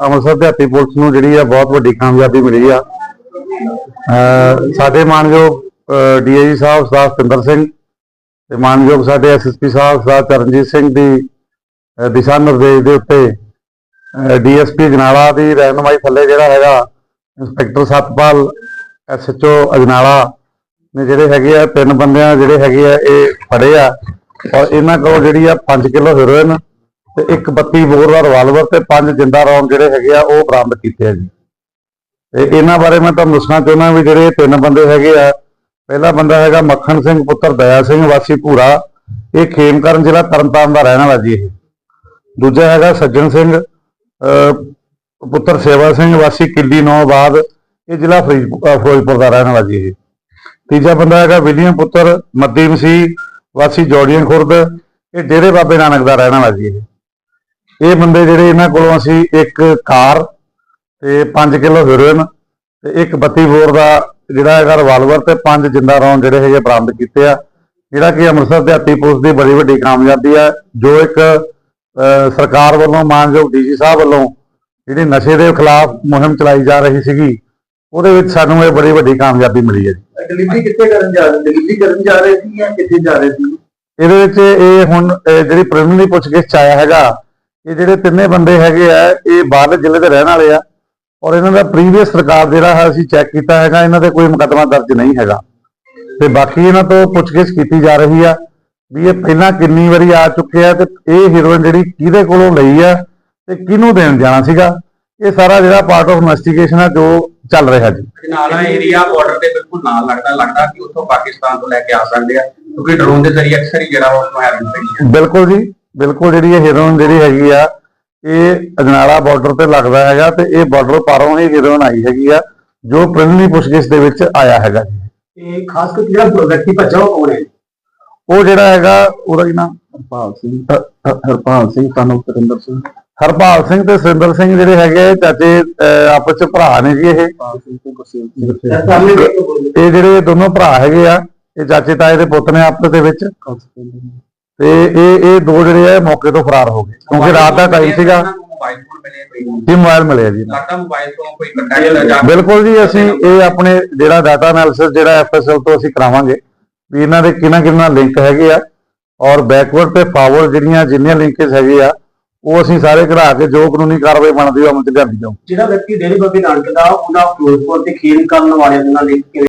ਅੰਮ੍ਰਿਤਸਰ ਦਿਹਾਤੀ ਪੁਲਿਸ ਨੂੰ ਜਿਹੜੀ ਆ ਬਹੁਤ ਵੱਡੀ ਕਾਮਯਾਬੀ ਮਿਲੀ ਆ। ਸਾਡੇ ਮਾਨਯੋਗ ਡੀਆਈ ਸਾਹਿਬ ਸਰਦਾਰ ਸਤਿੰਦਰ ਸਿੰਘ ਤੇ ਮਾਨਯੋਗ ਸਾਡੇ ਐਸਐਸਪੀ ਸਾਹਿਬ ਸਰਦਾਰ ਚਰਨਜੀਤ ਸਿੰਘ ਦੀ ਦਿਸ਼ਾ ਨਿਰਦੇਸ਼ ਦੇ ਉੱਤੇ ਡੀਐਸਪੀ ਜਨਾਲਾ ਦੀ ਰਹਿਨਮਾਈ ਥੱਲੇ ਜਿਹੜਾ ਹੈਗਾ, ਇੰਸਪੈਕਟਰ ਸਤਪਾਲ ਐਸਐਚਓ ਅਜਨਾਲਾ ਨੇ ਜਿਹੜੇ ਹੈਗੇ ਆ, ਤਿੰਨ ਬੰਦਿਆਂ ਜਿਹੜੇ ਹੈਗੇ ਆ, ਇਹ ਫੜੇ ਆ। ਔਰ ਇਹਨਾਂ ਕੋਲ ਜਿਹੜੀ ਆ 5 ਕਿਲੋ ਹੈਰੋਇਨ ਤੇ ਇੱਕ 32 ਬੋਰ ਦਾ ਰਿਵਾਲਵਰ ਤੇ ਪੰਜ ਜਿੰਦਾ ਰੌਂਡ ਜਿਹੜੇ ਹੈਗੇ ਆ, ਉਹ ਬਰਾਮਦ ਕੀਤੇ ਆ ਜੀ। ਤੇ ਇਹਨਾਂ ਬਾਰੇ ਮੈਂ ਤੁਹਾਨੂੰ ਦੱਸਣਾ ਚਾਹੁੰਦਾ ਵੀ ਜਿਹੜੇ ਤਿੰਨ ਬੰਦੇ ਹੈਗੇ ਆ, ਪਹਿਲਾ ਬੰਦਾ ਹੈਗਾ ਮੱਖਣ ਸਿੰਘ ਪੁੱਤਰ ਦਇਆ ਸਿੰਘ, ਵਾਸੀ ਭੂਰਾ। ਇਹ ਖੇਮਕਰਨ ਜ਼ਿਲ੍ਹਾ ਤਰਨਤਾਰਨ ਦਾ ਰਹਿਣ ਵਾਲਾ ਜੀ ਇਹ। ਦੂਜਾ ਹੈਗਾ ਸੱਜਣ ਸਿੰਘ ਪੁੱਤਰ ਸੇਵਾ ਸਿੰਘ, ਵਾਸੀ ਕਿੱਲੀ ਨੌਬਾਦ ਇਹ ਜ਼ਿਲ੍ਹਾ ਫਰੀਦ- ਫਿਰੋਜ਼ਪੁਰ ਦਾ ਰਹਿਣ ਵਾਲਾ ਜੀ ਇਹ। ਤੀਜਾ ਬੰਦਾ ਹੈਗਾ ਵਿਲੀਅਮ ਪੁੱਤਰ ਮੱਦੀ ਮਸੀਹ, ਵਾਸੀ ਜੋੜੀਆਂ ਖੁਰਦ। ਇਹ ਡੇਰੇ ਬਾਬੇ ਨਾਨਕ ਦਾ ਰਹਿਣ ਵਾਲਾ ਜੀ ਇਹ। ਇਹ ਬੰਦੇ ਜਿਹੜੇ ਇਹਨਾਂ ਕੋਲੋਂ ਅਸੀਂ ਇੱਕ ਕਾਰ ਤੇ 5 ਕਿਲੋ ਹੈਰੋਇਨ ਤੇ ਇੱਕ 32 ਬੋਰ ਦਾ ਜਿਹੜਾ ਹੈਗਾ ਰਿਵਾਲਵਰ ਤੇ ਪੰਜ ਜਿੰਦਾ ਰੌਂਡ ਜਿਹੜੇ ਹੈਗੇ ਬਰਾਮਦ ਕੀਤੇ ਆ। ਜਿਹੜਾ ਕਿ ਅੰਮ੍ਰਿਤਸਰ ਦਿਹਾਤੀ ਪੁਲਿਸ ਦੀ ਬੜੀ ਵੱਡੀ ਕਾਮਯਾਬੀ ਆ ਜੋ ਇੱਕ ਸਰਕਾਰ ਵੱਲੋਂ ਮਾਨਯੋਗ ਡੀਜੀ ਸਾਹਿਬ ਵੱਲੋਂ ਜਿਹੜੀ ਨਸ਼ੇ ਦੇ ਖਿਲਾਫ ਮੁਹਿੰਮ ਚਲਾਈ ਜਾ ਰਹੀ ਸੀਗੀ ਉਹਦੇ ਵਿੱਚ ਸਾਨੂੰ ਇਹ ਬੜੀ ਵੱਡੀ ਕਾਮਯਾਬੀ ਮਿਲੀ ਹੈ ਜੀ। ਡਿਲੀਵਰੀ ਕਿੱਥੇ ਕਰਨ ਜਾ ਰਹੇ? ਡਿਲੀਵਰੀ ਕਰਨ ਜਾ ਰਹੇ ਸੀ ਜਾਂ ਕਿੱਥੇ ਜਾ ਰਹੇ ਸੀ? ਇਹਦੇ ਵਿੱਚ ਇਹ ਹੁਣ ਜਿਹੜੀ ਪ੍ਰੀਲਿਮਿਨਰੀ ਪੁੱਛਗਿੱਛ ਆਇਆ ਹੈਗਾ ਇਹ ਜਿਹੜੇ ਤਿੰਨੇ ਬੰਦੇ ਹੈਗੇ ਆ ਇਹ ਬਾਹਰਲੇ ਜ਼ਿਲ੍ਹੇ ਦੇ ਰਹਿਣ ਵਾਲੇ ਆ ਔਰ ਇਹਨਾਂ ਦਾ ਪ੍ਰੀਵੀਅਸ ਰਿਕਾਰਡ ਜਿਹੜਾ ਹੈ ਅਸੀਂ ਚੈੱਕ ਕੀਤਾ ਹੈਗਾ ਇਹਨਾਂ ਤੇ ਕੋਈ ਮੁਕੱਦਮਾ ਦਰਜ ਨਹੀਂ ਹੈਗਾ। ਤੇ ਬਾਕੀ ਇਹਨਾਂ ਤੋਂ ਪੁੱਛਗਿੱਛ ਕੀਤੀ ਜਾ ਰਹੀ ਆ ਵੀ ਇਹ ਪਹਿਲਾਂ ਕਿੰਨੀ ਵਾਰੀ ਆ ਚੁੱਕੇ ਆ ਤੇ ਇਹ ਹੀਰੋਇਨ ਜਿਹੜੀ ਕਿਹਦੇ ਕੋਲੋਂ ਲਈ ਆ ਤੇ ਕਿਹਨੂੰ ਦੇਣ ਜਾਣਾ ਸੀਗਾ ਇਹ ਸਾਰਾ ਜਿਹੜਾ ਪਾਰਟ ਆਫ ਇਨਵੈਸਟੀਗੇਸ਼ਨ ਆ ਜੋ ਚੱਲ ਰਿਹਾ ਜੀ। ਨਾਲਾ ਏਰੀਆ ਬਾਰਡਰ ਦੇ ਬਿਲਕੁਲ ਨਾਲ ਲੱਗਦਾ ਲੱਗਦਾ ਕਿ ਉੱਥੋਂ ਪਾਕਿਸਤਾਨ ਤੋਂ ਲੈ ਕੇ ਆ ਸਕਦੇ ਆ ਕਿਉਂਕਿ ਡਰੋਨ ਦੇ ਜ਼ਰੀਏ ਅਕਸਰ ਹੀ ਜਿਹੜਾ ਉਹ ਹੈਰਨ ਬਿਲਕੁਲ ਜੀ। ਬਿਲਕੁਲ ਜਿਹੜੀ ਇਹ ਹੀਰੋਇਨ ਜਿਹੜੀ ਹੈਗੀ ਆ ਇਹ ਅਜਨਾਲਾ ਬਾਰਡਰ ਤੇ ਲੱਗਦਾ ਹੈਗਾ ਤੇ ਇਹ ਬਾਰਡਰ ਪਾਰੋਂ ਹੀ ਹੀਰੋਇਨ ਆਈ ਹੈਗੀ ਆ ਜੋ ਪ੍ਰੀਲਿਮਿਨਰੀ ਪੁੱਛਗਿੱਛ ਦੇ ਵਿੱਚ ਆਇਆ ਹੈਗਾ ਤੇ ਖਾਸ ਕਰਕੇ ਜਿਹੜਾ ਵਿਅਕਤੀ ਭੱਜਾ ਉਹ ਕੌਣ ਹੈ? ਉਹ ਜਿਹੜਾ ਹੈਗਾ ਉਹਦਾ ਕੀ ਨਾਮ? ਹਰਪਾਲ ਸਿੰਘ। ਹਰਪਾਲ ਸਿੰਘ ਤੁਹਾਨੂੰ ਤਰਿੰਦਰ ਸਿੰਘ। ਹਰਪਾਲ ਸਿੰਘ ਤੇ ਸੁਰਿੰਦਰ ਸਿੰਘ ਜਿਹੜੇ ਹੈਗੇ ਚਾਚੇ ਆਪਸ ਚ ਭਰਾ ਨੇ ਜੀ ਇਹ। ਇਹ ਜਿਹੜੇ ਦੋਨੋਂ ਭਰਾ ਹੈਗੇ ਆ ਇਹ ਚਾਚੇ ਤਾਏ ਦੇ ਪੁੱਤ ਨੇ ਆਪਸ ਦੇ ਵਿੱਚ। ਤੇ ਇਹ ਇਹ ਦੋ ਜਿਹੜੇ ਆ ਮੌਕੇ ਤੋਂ ਫਰਾਰ ਹੋ ਗਏ। ਕਿਉਂਕਿ ਰਾਤ ਦਾ ਟਾਈਮ ਸੀਗਾ। ਮੋਬਾਈਲ ਫੋਨ ਮਿਲੇ ਕੋਈ? ਜੀ ਮੋਬਾਈਲ ਮਿਲਿਆ ਜੀ। ਲੱਗਦਾ ਮੋਬਾਈਲ ਤੋਂ ਕੋਈ ਕੱਟਾ ਜਿਹੜਾ ਜਾ ਬਿਲਕੁਲ ਜੀ ਅਸੀਂ ਇਹ ਆਪਣੇ ਜਿਹੜਾ ਡਾਟਾ ਐਨਾਲਿਸਿਸ ਜਿਹੜਾ ਐਫਐਸਐਲ ਤੋਂ ਅਸੀਂ ਕਰਾਵਾਂਗੇ ਵੀ ਇਹਨਾਂ ਦੇ ਕਿਹਨਾਂ ਕਿਹਨਾਂ ਲਿੰਕ ਹੈਗੇ ਆ ਔਰ ਬੈਕਵਰਡ ਤੇ ਫਾਰਵਰਡ ਜਿਹੜੀਆਂ ਜਿੰਨੀਆਂ ਲਿੰਕੇਜ ਹੈਗੇ ਆ ਉਹ ਅਸੀਂ ਸਾਰੇ ਕਢਾ ਕੇ ਜੋ ਕਾਨੂੰਨੀ ਕਾਰਵਾਈ ਬਣਦੀ ਉਹ ਅਮਲ ਚ ਲਿਆਂਦੀ ਜਾਊ ਜਿਹੜਾ ਵਿਅਕਤੀ ਡੇਰੇ ਬਾਬੇ ਨਾਨਕ ਦਾ ਉਹਨਾਂ ਫਿਰੋਜ਼ਪੁਰ ਤੇ ਖੇਲ ਕਰਨ ਵਾਲਿਆਂ ਦੇ ਨਾਲ ਲਿੰਕ